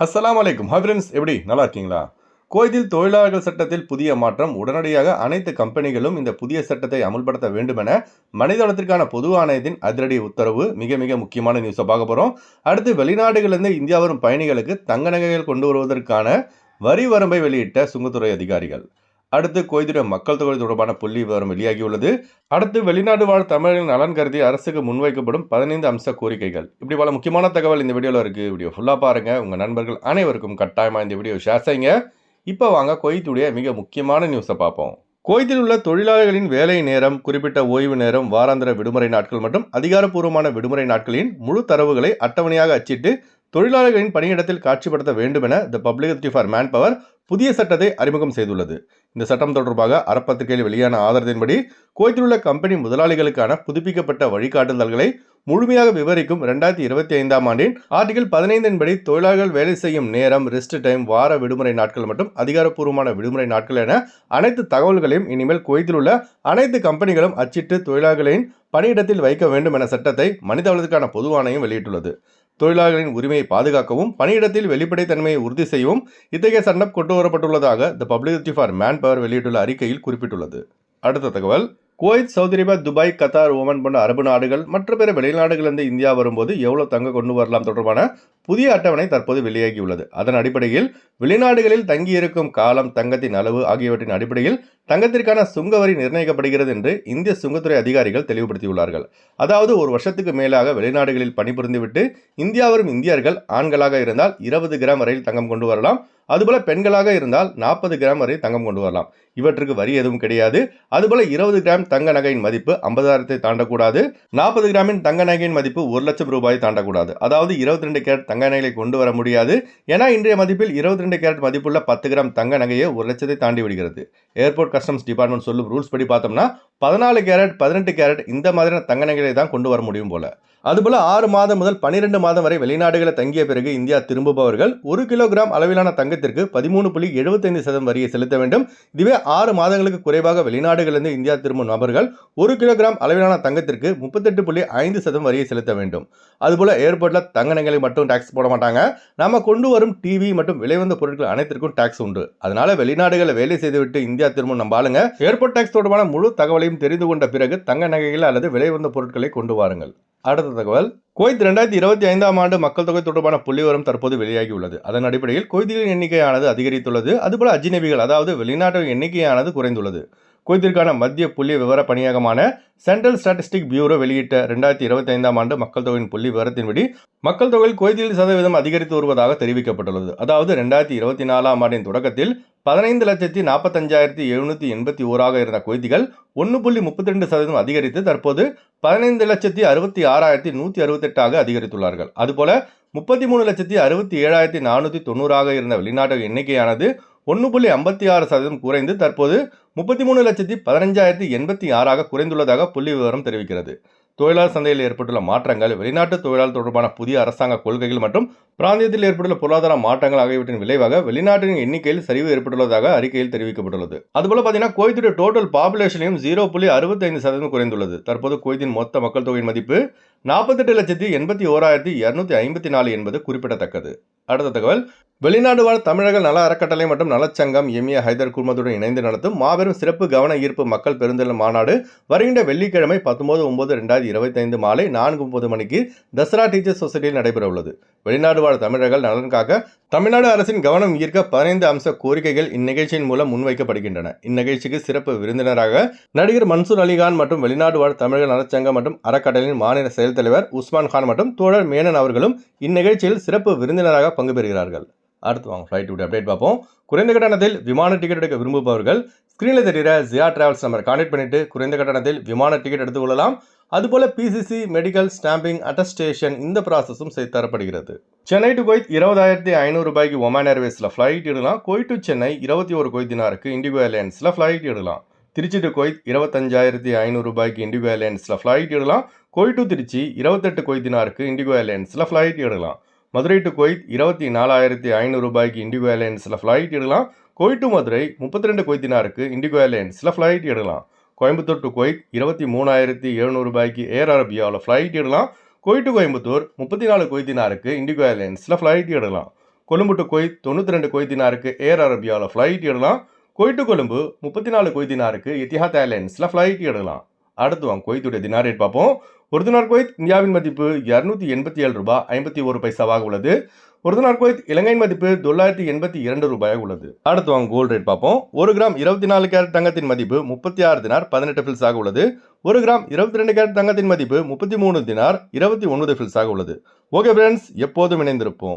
அஸ்லாம் அலைக்கும் hi friends எப்படி? நல்லா இருக்கீங்களா கோயிலில் தொழிலாளர்கள் சட்டத்தில் புதிய மாற்றம் உடனடியாக அனைத்து கம்பெனிகளும் இந்த புதிய சட்டத்தை அமுல்படுத்த வேண்டும் என மனிதவளத்திற்கான பொது ஆணையத்தின் அதிரடி உத்தரவு மிக மிக முக்கியமான நியூஸை பார்க்க போகிறோம் அடுத்து வெளிநாடுகளிலிருந்து இந்தியா வரும் பயணிகளுக்கு தங்க நகைகள் கொண்டு வருவதற்கான வரி வரம்பை வெளியிட்ட சுங்கத்துறை அதிகாரிகள். அடுத்து கோய்துடைய மக்கள் தொகை தொடர்பான புள்ளி விவரம் வெளியாகியுள்ளது. அடுத்து வெளிநாடு வாழ் தமிழர்களின் நலன் கருதி அரசுக்கு முன்வைக்கப்படும் பதினைந்து அம்ச கோரிக்கைகள். இப்படி பல முக்கியமான தகவல் இந்த வீடியோவில் இருக்குது வீடியோ ஃபுல்லாக பாருங்கள் உங்கள் நண்பர்கள் அனைவருக்கும் கட்டாயமாக இந்த வீடியோ ஷேர் செய்யுங்க. இப்போ வாங்க கொய்த்துடைய மிக முக்கியமான நியூஸை பார்ப்போம். குவைத்தில் உள்ள தொழிலாளர்களின் வேலை நேரம் குறிப்பிட்ட ஓய்வு நேரம் வாராந்திர விடுமுறை நாட்கள் மற்றும் அதிகாரப்பூர்வமான விடுமுறை நாட்களின் முழு தரவுகளை அட்டவணையாக அச்சிட்டு தொழிலாளர்களின் பணியிடத்தில் காட்சிப்படுத்த வேண்டும் என the publicity for manpower புதிய சட்டத்தை அறிமுகம் செய்துள்ளது. இந்த சட்டம் தொடர்பாக அறப்பத்திரிகையில் வெளியான ஆதரத்தின்படி குவைத்தில் உள்ள கம்பெனி முதலாளிகளுக்கான புதுப்பிக்கப்பட்ட வழிகாட்டுதல்களை முழுமையாக விவரிக்கும் ரெண்டாயிரத்தி இருபத்தி ஐந்தாம் ஆண்டின் ஆர்டிகல் பதினைந்தின் படி தொழிலாளர்கள் வேலை செய்யும் நேரம் ரெஸ்ட் டைம் வார விடுமுறை நாட்கள் மற்றும் அதிகாரப்பூர்வமான விடுமுறை நாட்கள் என அனைத்து தகவல்களையும் இனிமேல் குவைத்தில் உள்ள அனைத்து கம்பெனிகளும் அச்சிட்டு தொழிலாளர்களின் பணியிடத்தில் வைக்க வேண்டும் என சட்டத்தை மனிதவளத்துக்கான பொது ஆணையம் வெளியிட்டுள்ளது. தொழிலாளர்களின் உரிமையை பாதுகாக்கவும் பணியிடத்தில் வெளிப்படைத்தன்மையை உறுதி செய்யவும் இத்தகைய சட்டம் கொண்டு வரப்பட்டுள்ளதாக the publicity for manpower வெளியிட்டுள்ள அறிக்கையில் குறிப்பிட்டுள்ளது. அடுத்த தகவல். Kuwait Saudi Arabia Dubai Qatar Oman போன்ற அரபு நாடுகள் மற்ற பிற வெளிநாடுகளிலிருந்து இந்தியா வரும்போது எவ்வளோ தங்க கொண்டு வரலாம் தொடர்பான புதிய அட்டவணை தற்போது வெளியாகியுள்ளது. அதன் அடிப்படையில் வெளிநாடுகளில் தங்கியிருக்கும் காலம் தங்கத்தின் அளவு ஆகியவற்றின் அடிப்படையில் தங்கத்திற்கான சுங்க வரி நிர்ணயிக்கப்படுகிறது என்று இந்திய சுங்கத்துறை அதிகாரிகள் தெளிவுபடுத்தியுள்ளார்கள். அதாவது ஒரு வருஷத்துக்கு மேலாக வெளிநாடுகளில் பணிபுரிந்துவிட்டு இந்தியா வரும் இந்தியர்கள் ஆண்களாக இருந்தால் இருபது கிராம் வரையில் தங்கம் கொண்டு வரலாம். அதுபோல பெண்களாக இருந்தால் நாற்பது கிராம் வரை தங்கம் கொண்டு வரலாம். இவற்றுக்கு வரி எதுவும் கிடையாது. அதுபோல இருபது கிராம் தங்க நகையின் மதிப்பு ஐம்பதாயிரத்தை தாண்டக்கூடாது. நாற்பது கிராமின் தங்க நகையின் மதிப்பு ஒரு லட்சம் ரூபாய் தாண்டக்கூடாது. அதாவது இருபத்தி ரெண்டு கேரட் தங்க நகைகளை கொண்டு வர முடியாது. ஏன்னா இன்றைய மதிப்பில் இருபத்தி ரெண்டு கேரட் மதிப்புள்ள பத்து கிராம் தங்க நகையை ஒரு லட்சத்தை தாண்டி விடுகிறது. ஏர்போர்ட் கஸ்டம்ஸ் டிபார்ட்மெண்ட் சொல்லும் ரூல்ஸ் படி பார்த்தோம்னா பதினாலு கேரட் பதினெட்டு கேரட் இந்த மாதிரியான தங்க நகைகளை தான் கொண்டு வர முடியும் போல. அதுபோல ஆறு மாதம் முதல் பன்னிரெண்டு மாதம் வரை வெளிநாடுகளை தங்கிய பிறகு இந்தியா திரும்புபவர்கள் ஒரு கிலோகிராம் அளவிலான தங்கத்திற்கு பதிமூணு புள்ளி எழுபத்தைந்து சதம் வரியை செலுத்த வேண்டும். இதுவே ஆறு மாதங்களுக்கு குறைவாக வெளிநாடுகளிலிருந்து இந்தியா திரும்பும் நபர்கள் ஒரு கிலோகிராம் அளவிலான தங்கத்திற்கு முப்பத்தெட்டு புள்ளி ஐந்து சதம் வரியை செலுத்த வேண்டும். அதுபோல ஏர்போர்ட்ல தங்க நகைகளை மட்டும் டாக்ஸ் போட மாட்டாங்க. நாம கொண்டு வரும் டிவி மற்றும் விலைவந்த பொருட்கள் அனைத்திற்கும் டாக்ஸ் உண்டு. அதனால வெளிநாடுகளில் வேலை செய்துவிட்டு இந்தியா திரும்பும் நம்ம ஆளுங்க. ஏர்போர்ட் டாக்ஸ் தொடர்பான முழு தகவலையும் தெரிந்து கொண்ட பிறகு தங்க நகைகள் அல்லது விலைவந்த பொருட்களை கொண்டு வாருங்கள். அடுத்த தகவல். குவைத் ரெண்டாயிரத்தி இருபத்தி ஐந்தாம் ஆண்டு மக்கள் தொகை தொடர்பான புள்ளிவரம் தற்போது வெளியாகியுள்ளது. அதன் அடிப்படையில் குவைத்திகளின் எண்ணிக்கையானது அதிகரித்துள்ளது. அதுபோல அஜினபிகள் அதாவது வெளிநாட்டு எண்ணிக்கையானது குறைந்துள்ளது. குவைத்திற்கான மத்திய புள்ளி விவர பணியகமான சென்ட்ரல் ஸ்டாட்டிஸ்டிக் பியூரோ வெளியிட்ட ரெண்டாயிரத்தி இருபத்தி ஐந்தாம் ஆண்டு மக்கள் தொகையின் புள்ளி விவரத்தின்படி மக்கள் தொகையில் குவைத்தில் சதவீதம் அதிகரித்து வருவதாக தெரிவிக்கப்பட்டுள்ளது. அதாவது ரெண்டாயிரத்தி இருபத்தி நாலாம் ஆண்டின் தொடக்கத்தில் பதினைந்து லட்சத்தி நாற்பத்தஞ்சாயிரத்தி எழுநூற்றி எண்பத்தி ஓராக இருந்த குவைத்திகள் ஒன்று புள்ளி முப்பத்தி ரெண்டு சதவீதம் அதிகரித்து தற்போது பதினைந்து லட்சத்தி அறுபத்தி ஆறாயிரத்தி நூற்றி அறுபத்தெட்டாக அதிகரித்துள்ளார்கள். அதுபோல முப்பத்தி மூணு லட்சத்தி அறுபத்தி ஏழாயிரத்தி நானூற்றி தொண்ணூறாக இருந்த வெளிநாட்டு எண்ணிக்கையானது ஒன்று புள்ளி ஐம்பத்தி ஆறு சதவீதம் குறைந்து தற்போது முப்பத்தி மூணு லட்சத்தி பதினஞ்சாயிரத்தி எண்பத்தி ஆறாக குறைந்துள்ளதாக புள்ளி விவரம் தெரிவிக்கிறது. தொழிலாளர் சந்தையில் ஏற்பட்டுள்ள மாற்றங்கள் வெளிநாட்டு தொழிலாளர் தொடர்பான புதிய அரசாங்க கொள்கைகள் மற்றும் பிராந்தியத்தில் ஏற்பட்டுள்ள பொருளாதார மாற்றங்கள் ஆகியவற்றின் விளைவாக வெளிநாட்டின் எண்ணிக்கையில் சரிவு ஏற்பட்டுள்ளதாக அறிக்கையில் தெரிவிக்கப்பட்டுள்ளது. அதுபோல பார்த்தீங்கன்னா குவைத்துடைய டோட்டல் பாப்புலேஷனையும் ஜீரோ புள்ளி அறுபத்தைந்து சதவீதம் குறைந்துள்ளது. தற்போது குவைத்தின் மொத்த மக்கள் தொகையின் மதிப்பு நாற்பத்தெட்டு லட்சத்தி எண்பத்தி ஓராயிரத்தி இரநூத்தி ஐம்பத்தி நாலு என்பது குறிப்பிடத்தக்கது. அடுத்த தகவல் வெளிநாடு வாழ் தமிழர்கள் நல அறக்கட்டளை மற்றும் நலச்சங்கம் எம்ஏ ஹைதர் குழுமத்துடன் இணைந்து நடத்தும் மாபெரும் சிறப்பு கவன ஈர்ப்பு மக்கள் பெருந்தல் மாநாடு வருகின்ற வெள்ளிக்கிழமை பத்தொன்பது ஒன்பது ரெண்டாயிரத்தி இருபத்தைந்து மாலை நான்கு முப்பது மணிக்கு தசரா டீச்சர்ஸ் சொசைட்டியில் நடைபெற உள்ளது வெளிநாடு வாழ் தமிழர்கள் நலனுக்காக தமிழ்நாடு அரசின் கவனம் ஈர்க்க பதினைந்து அம்ச கோரிக்கைகள் இந்நிகழ்ச்சியின் மூலம் முன்வைக்கப்படுகின்றன. இந்நிகழ்ச்சிக்கு சிறப்பு விருந்தினராக நடிகர் மன்சூர் அலிகான் மற்றும் வெளிநாடு வாழ் தமிழர்கள் நலச்சங்கம் மற்றும் அறக்கட்டளையின் மாநில செயல் தலைவர் உஸ்மான் கான் மற்றும் தோழர் மேனன் அவர்களும் இந்நிகழ்ச்சியில் சிறப்பு விருந்தினராக பங்கு பெறுகிறார்கள். அடுத்து வாங்க ஃப்ளைட் விட்டு அப்டேட் பார்ப்போம். குறைந்த கட்டணத்தில் விமான டிக்கெட் எடுக்க விரும்புபவர்கள் ஸ்க்ரீனில் தெரிகிற ஜியா டிராவல்ஸ் நம்பர் கான்டெக்ட் பண்ணிவிட்டு குறைந்த கட்டணத்தில் விமான டிக்கெட் எடுத்துக்கொள்ளலாம் அதுபோல பிசிசி மெடிக்கல் ஸ்டாம்பிங் அட்டஸ்டேஷன் இந்த ப்ராசஸும் செய்து தரப்படுகிறது. சென்னை டு கொய்த் இருபதாயிரத்தி ஐநூறு ரூபாய்க்கு ஒமான் ஏர்வேஸில் ஃப்ளைட் இடலாம் கொய்ட் டு சென்னை இருபத்தி ஒரு கொய்தினாருக்கு இண்டிகோ ஏர்லைன்ஸில் ஃப்ளைட் இடலாம் திருச்சி டு கொய்த் இருபத்தஞ்சாயிரத்தி ஐநூறு ரூபாய்க்கு இண்டிகோ ஏர்லைன்ஸில் ஃப்ளைட் இடலாம் கொய்ட் டு திருச்சி இருபத்தெட்டு கொய்தினாருக்கு இண்டிகோ ஏர்லைன்ஸில் ஃப்ளைட் இடலாம் மதுரை டு குவைத் இருபத்தி நாலாயிரத்தி ஐநூறு ரூபாய்க்கு இண்டிகோ ஏர்லைன்ஸில் ஃப்ளைட் எடுக்கலாம். கொய்ட் டு மதுரை முப்பத்தி ரெண்டு கொய்தினாருக்கு இண்டிகோ ஏர்லைன்ஸில் ஃப்ளைட் எடுக்கலாம். கோயம்புத்தூர் டு குவைத் இருபத்தி மூணாயிரத்தி எழுநூறு ரூபாய்க்கு ஏர் அரபியாவில் ஃப்ளைட் எடுக்கலாம். கொய்ட் டு கோயம்புத்தூர் முப்பத்தி நாலு கொய்தினாருக்கு இண்டிகோ ஏர்லைன்ஸில் ஃப்ளைட் இடலாம் கொழும்பு டு குவைத் தொண்ணூற்றி ரெண்டு குவைத்தினாருக்கு ஏர் அரபியாவில் ஃப்ளைட் எடுக்கலாம். கொய்ட் டு கொழும்பு முப்பத்தி நாலு குவைத்தினாருக்கு இத்திஹாத் ஏர்லைன்ஸில் ஃப்ளைட் எடுக்கலாம். அடுத்து வாங்க கொய்த்துடைய தினார் ரேட் பார்ப்போம். ஒரு தினார் குவைத் இந்தியாவின் மதிப்பு இரநூத்தி எண்பத்தி ஏழு ரூபாய் ஐம்பத்தி ஒரு பைசாவாக உள்ளது. ஒரு தினார் குவைத் இலங்கையின் மதிப்பு தொள்ளாயிரத்தி எண்பத்தி இரண்டு ரூபாயாக உள்ளது. அடுத்து வாங்க கோல்டு ரேட் பார்ப்போம். ஒரு கிராம் இருபத்தி நாலு கேரட் தங்கத்தின் மதிப்பு முப்பத்தி ஆறு தினார் பதினெட்டு ஃபில்ஸாக உள்ளது. ஒரு கிராம் இருபத்தி ரெண்டு கேரட் தங்கத்தின் மதிப்பு முப்பத்தி மூணு தினார் இருபத்தி ஒன்பது ஃபில்ஸாக உள்ளது. ஓகே ஃப்ரெண்ட்ஸ் எப்போதும் இணைந்திருப்போம்.